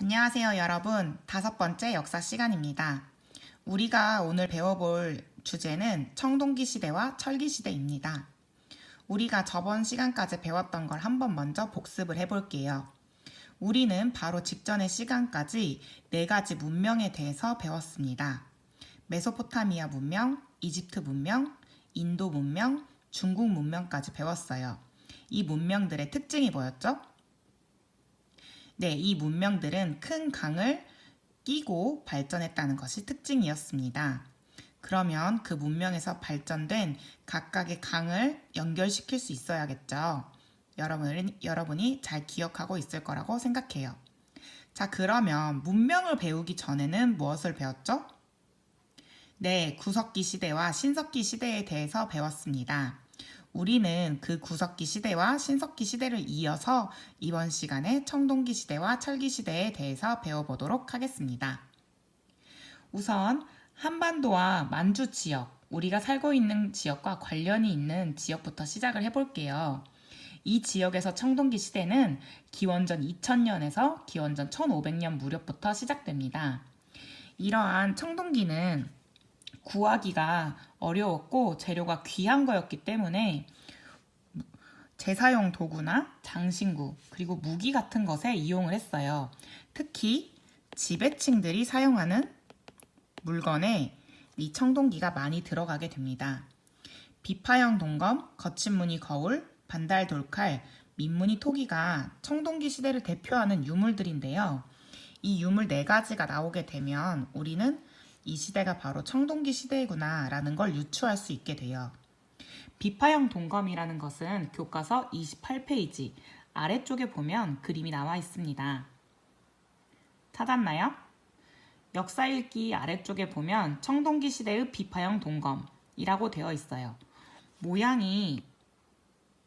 안녕하세요, 여러분. 다섯 번째 역사 시간입니다. 우리가 오늘 배워볼 주제는 청동기 시대와 철기 시대입니다. 우리가 저번 시간까지 배웠던 걸 한번 먼저 복습을 해볼게요. 우리는 바로 직전의 시간까지 네 가지 문명에 대해서 배웠습니다. 메소포타미아 문명, 이집트 문명, 인도 문명, 중국 문명까지 배웠어요. 이 문명들의 특징이 뭐였죠? 네, 이 문명들은 큰 강을 끼고 발전했다는 것이 특징이었습니다. 그러면 그 문명에서 발전된 각각의 강을 연결시킬 수 있어야겠죠. 여러분은, 여러분이 잘 기억하고 있을 거라고 생각해요. 자, 그러면 문명을 배우기 전에는 무엇을 배웠죠? 네, 구석기 시대와 신석기 시대에 대해서 배웠습니다. 우리는 그 구석기 시대와 신석기 시대를 이어서 이번 시간에 청동기 시대와 철기 시대에 대해서 배워보도록 하겠습니다. 우선 한반도와 만주 지역, 우리가 살고 있는 지역과 관련이 있는 지역부터 시작을 해볼게요. 이 지역에서 청동기 시대는 기원전 2000년에서 기원전 1500년 무렵부터 시작됩니다. 이러한 청동기는 구하기가 어려웠고 재료가 귀한 거였기 때문에 제사용 도구나 장신구 그리고 무기 같은 것에 이용을 했어요. 특히 지배층들이 사용하는 물건에 이 청동기가 많이 들어가게 됩니다. 비파형 동검, 거친 무늬 거울, 반달 돌칼, 민무늬 토기가 청동기 시대를 대표하는 유물들인데요. 이 유물 네 가지가 나오게 되면 우리는 이 시대가 바로 청동기 시대구나 라는 걸 유추할 수 있게 돼요. 비파형 동검이라는 것은 교과서 28페이지 아래쪽에 보면 그림이 나와 있습니다. 찾았나요? 역사 읽기 아래쪽에 보면 청동기 시대의 비파형 동검이라고 되어 있어요. 모양이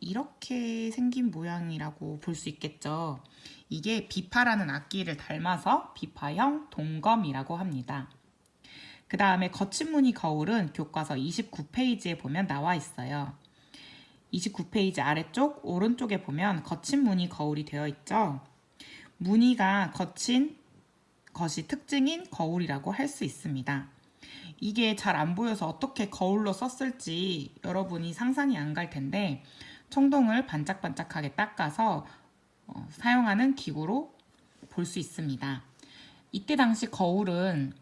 이렇게 생긴 모양이라고 볼 수 있겠죠. 이게 비파라는 악기를 닮아서 비파형 동검이라고 합니다. 그 다음에 거친 무늬 거울은 교과서 29페이지에 보면 나와 있어요. 29페이지 아래쪽 오른쪽에 보면 거친 무늬 거울이 되어 있죠. 무늬가 거친 것이 특징인 거울이라고 할 수 있습니다. 이게 잘 안 보여서 어떻게 거울로 썼을지 여러분이 상상이 안 갈 텐데 청동을 반짝반짝하게 닦아서 어, 사용하는 기구로 볼 수 있습니다. 이때 당시 거울은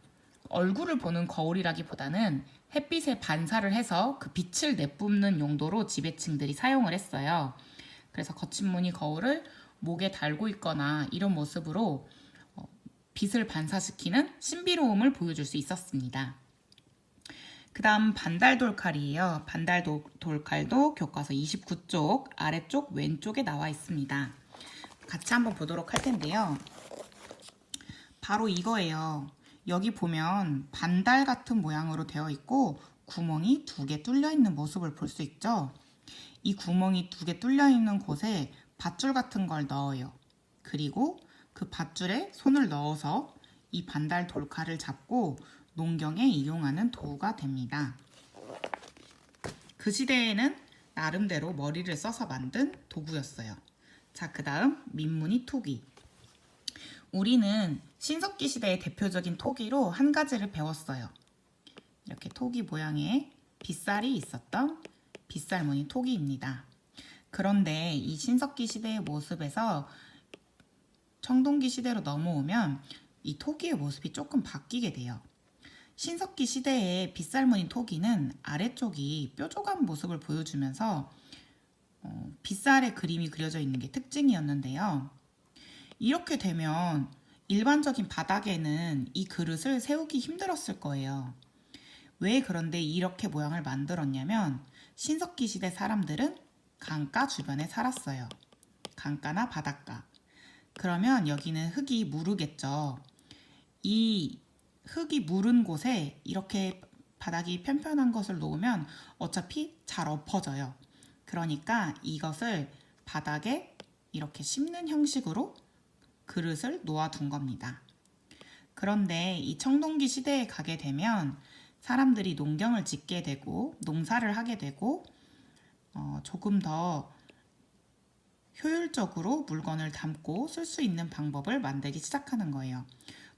얼굴을 보는 거울이라기보다는 햇빛에 반사를 해서 그 빛을 내뿜는 용도로 지배층들이 사용을 했어요. 그래서 거친 무늬 거울을 목에 달고 있거나 이런 모습으로 어, 빛을 반사시키는 신비로움을 보여줄 수 있었습니다. 그 다음 반달 돌칼이에요. 반달 도, 돌칼도 교과서 29쪽 아래쪽 왼쪽에 나와 있습니다. 같이 한번 보도록 할 텐데요. 바로 이거예요. 여기 보면 반달 같은 모양으로 되어 있고 구멍이 두 개 뚫려 있는 모습을 볼 수 있죠. 이 구멍이 두 개 뚫려 있는 곳에 밧줄 같은 걸 넣어요. 그리고 그 밧줄에 손을 넣어서 이 반달 돌칼을 잡고 농경에 이용하는 도구가 됩니다. 그 시대에는 나름대로 머리를 써서 만든 도구였어요. 자, 그 다음 민무늬 토기. 우리는 신석기 시대의 대표적인 토기로 한 가지를 배웠어요. 이렇게 토기 모양의 빗살이 있었던 빗살무늬 토기입니다. 그런데 이 신석기 시대의 모습에서 청동기 시대로 넘어오면 이 토기의 모습이 조금 바뀌게 돼요. 신석기 시대의 빗살무늬 토기는 아래쪽이 뾰족한 모습을 보여주면서 어, 빗살의 그림이 그려져 있는 게 특징이었는데요. 이렇게 되면 일반적인 바닥에는 이 그릇을 세우기 힘들었을 거예요. 왜 그런데 이렇게 모양을 만들었냐면 신석기 시대 사람들은 강가 주변에 살았어요. 강가나 바닷가. 그러면 여기는 흙이 무르겠죠. 이 흙이 무른 곳에 이렇게 바닥이 편편한 것을 놓으면 어차피 잘 엎어져요. 그러니까 이것을 바닥에 이렇게 심는 형식으로 그릇을 놓아둔 겁니다. 그런데 이 청동기 시대에 가게 되면 사람들이 농경을 짓게 되고 농사를 하게 되고 어, 조금 더 효율적으로 물건을 담고 쓸 수 있는 방법을 만들기 시작하는 거예요.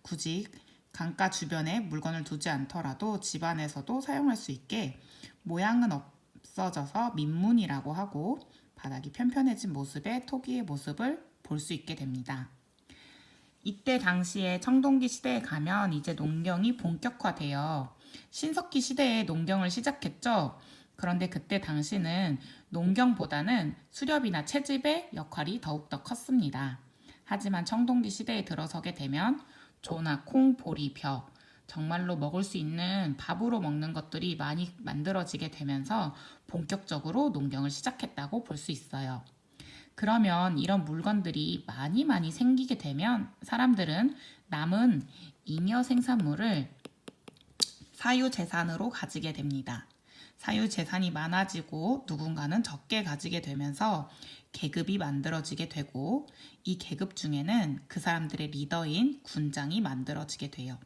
굳이 강가 주변에 물건을 두지 않더라도 집 안에서도 사용할 수 있게 모양은 없어져서 민문이라고 하고 바닥이 편편해진 모습의 토기의 모습을 볼 수 있게 됩니다. 이때 당시에 청동기 시대에 가면 이제 농경이 본격화되어 신석기 시대에 농경을 시작했죠. 그런데 그때 당시는 농경보다는 수렵이나 채집의 역할이 더욱더 컸습니다. 하지만 청동기 시대에 들어서게 되면 조나 콩, 보리, 벼 정말로 먹을 수 있는 밥으로 먹는 것들이 많이 만들어지게 되면서 본격적으로 농경을 시작했다고 볼 수 있어요. 그러면 이런 물건들이 많이 많이 생기게 되면 사람들은 남은 잉여 생산물을 사유재산으로 가지게 됩니다. 사유재산이 많아지고 누군가는 적게 가지게 되면서 계급이 만들어지게 되고 이 계급 중에는 그 사람들의 리더인 군장이 만들어지게 돼요.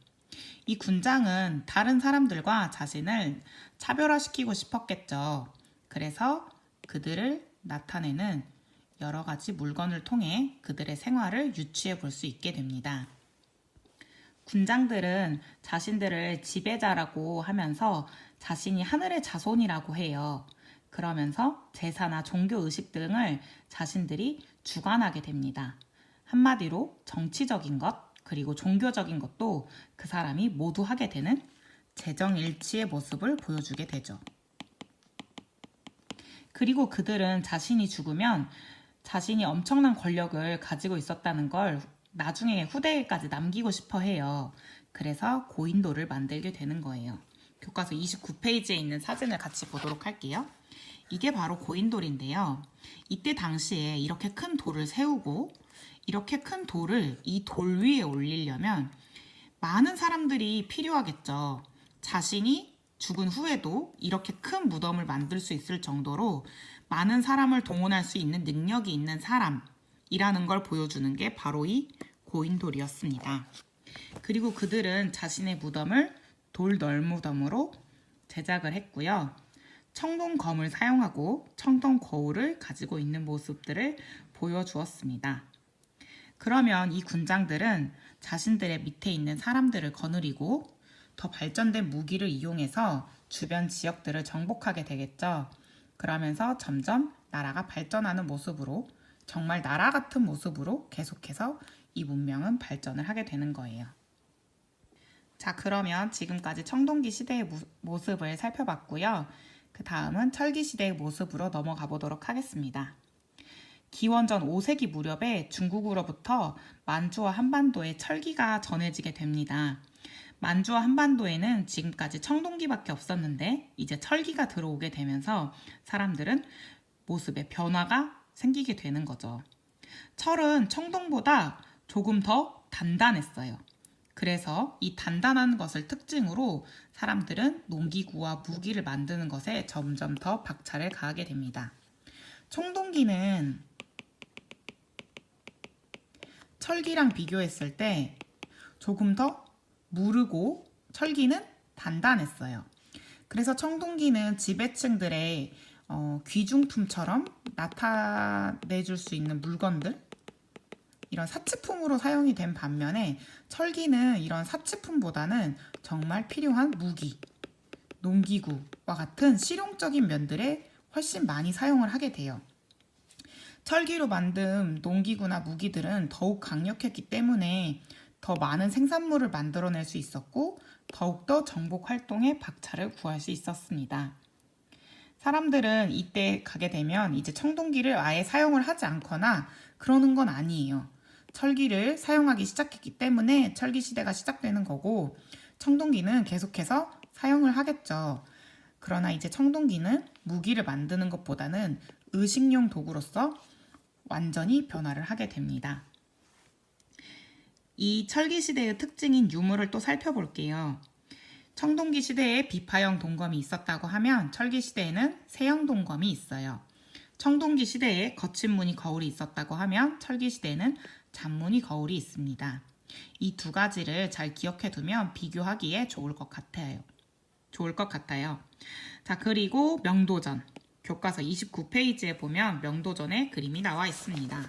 이 군장은 다른 사람들과 자신을 차별화시키고 싶었겠죠. 그래서 그들을 나타내는 여러 가지 물건을 통해 그들의 생활을 유추해 볼 수 있게 됩니다. 군장들은 자신들을 지배자라고 하면서 자신이 하늘의 자손이라고 해요. 그러면서 제사나 종교 의식 등을 자신들이 주관하게 됩니다. 한마디로 정치적인 것, 그리고 종교적인 것도 그 사람이 모두 하게 되는 재정일치의 모습을 보여주게 되죠. 그리고 그들은 자신이 죽으면 자신이 엄청난 권력을 가지고 있었다는 걸 나중에 후대에까지 남기고 싶어 해요. 그래서 고인돌을 만들게 되는 거예요. 교과서 29페이지에 있는 사진을 같이 보도록 할게요. 이게 바로 고인돌인데요. 이때 당시에 이렇게 큰 돌을 세우고 이렇게 큰 돌을 이 돌 위에 올리려면 많은 사람들이 필요하겠죠. 자신이 죽은 후에도 이렇게 큰 무덤을 만들 수 있을 정도로 많은 사람을 동원할 수 있는 능력이 있는 사람이라는 걸 보여주는 게 바로 이 고인돌이었습니다. 그리고 그들은 자신의 무덤을 돌 널무덤으로 제작을 했고요. 청동검을 사용하고 청동 거울을 가지고 있는 모습들을 보여주었습니다. 그러면 이 군장들은 자신들의 밑에 있는 사람들을 거느리고 더 발전된 무기를 이용해서 주변 지역들을 정복하게 되겠죠. 그러면서 점점 나라가 발전하는 모습으로 정말 나라 같은 모습으로 계속해서 이 문명은 발전을 하게 되는 거예요. 자, 그러면 지금까지 청동기 시대의 무- 모습을 살펴봤고요. 그 다음은 철기 시대의 모습으로 넘어가 보도록 하겠습니다. 기원전 5세기 무렵에 중국으로부터 만주와 한반도에 철기가 전해지게 됩니다. 만주와 한반도에는 지금까지 청동기밖에 없었는데 이제 철기가 들어오게 되면서 사람들은 모습에 변화가 생기게 되는 거죠. 철은 청동보다 조금 더 단단했어요. 그래서 이 단단한 것을 특징으로 사람들은 농기구와 무기를 만드는 것에 점점 더 박차를 가하게 됩니다. 청동기는 철기랑 비교했을 때 조금 더 무르고 철기는 단단했어요. 그래서 청동기는 지배층들의 어, 귀중품처럼 나타내줄 수 있는 물건들 이런 사치품으로 사용이 된 반면에 철기는 이런 사치품보다는 정말 필요한 무기, 농기구와 같은 실용적인 면들에 훨씬 많이 사용을 하게 돼요. 철기로 만든 농기구나 무기들은 더욱 강력했기 때문에 더 많은 생산물을 만들어낼 수 있었고 더욱더 정복 활동에 박차를 구할 수 있었습니다. 사람들은 이때 가게 되면 이제 청동기를 아예 사용을 하지 않거나 그러는 건 아니에요. 철기를 사용하기 시작했기 때문에 철기 시대가 시작되는 거고 청동기는 계속해서 사용을 하겠죠. 그러나 이제 청동기는 무기를 만드는 것보다는 의식용 도구로서 완전히 변화를 하게 됩니다. 이 철기 시대의 특징인 유물을 또 살펴볼게요. 청동기 시대에 비파형 동검이 있었다고 하면 철기 시대에는 세형 동검이 있어요. 청동기 시대에 거친 무늬 거울이 있었다고 하면 철기 시대에는 잔무늬 거울이 있습니다. 이 두 가지를 잘 기억해 두면 비교하기에 좋을 것 같아요. 좋을 것 같아요. 자, 그리고 명도전. 교과서 29페이지에 보면 명도전의 그림이 나와 있습니다.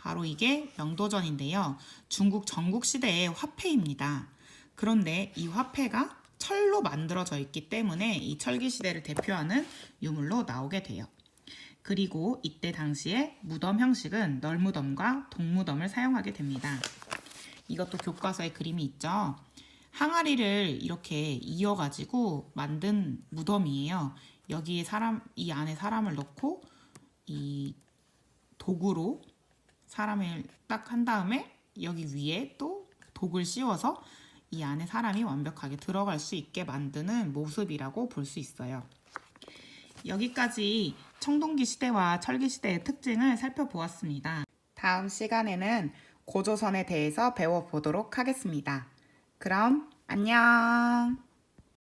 바로 이게 명도전인데요. 중국 전국 시대의 화폐입니다. 그런데 이 화폐가 철로 만들어져 있기 때문에 이 철기 시대를 대표하는 유물로 나오게 돼요. 그리고 이때 당시에 무덤 형식은 널무덤과 동무덤을 사용하게 됩니다. 이것도 교과서에 그림이 있죠. 항아리를 이렇게 이어가지고 만든 무덤이에요. 여기에 사람, 이 안에 사람을 넣고 이 도구로 사람을 딱 한 다음에 여기 위에 또 독을 씌워서 이 안에 사람이 완벽하게 들어갈 수 있게 만드는 모습이라고 볼 수 있어요. 여기까지 청동기 시대와 철기 시대의 특징을 살펴보았습니다. 다음 시간에는 고조선에 대해서 배워보도록 하겠습니다. 그럼 안녕!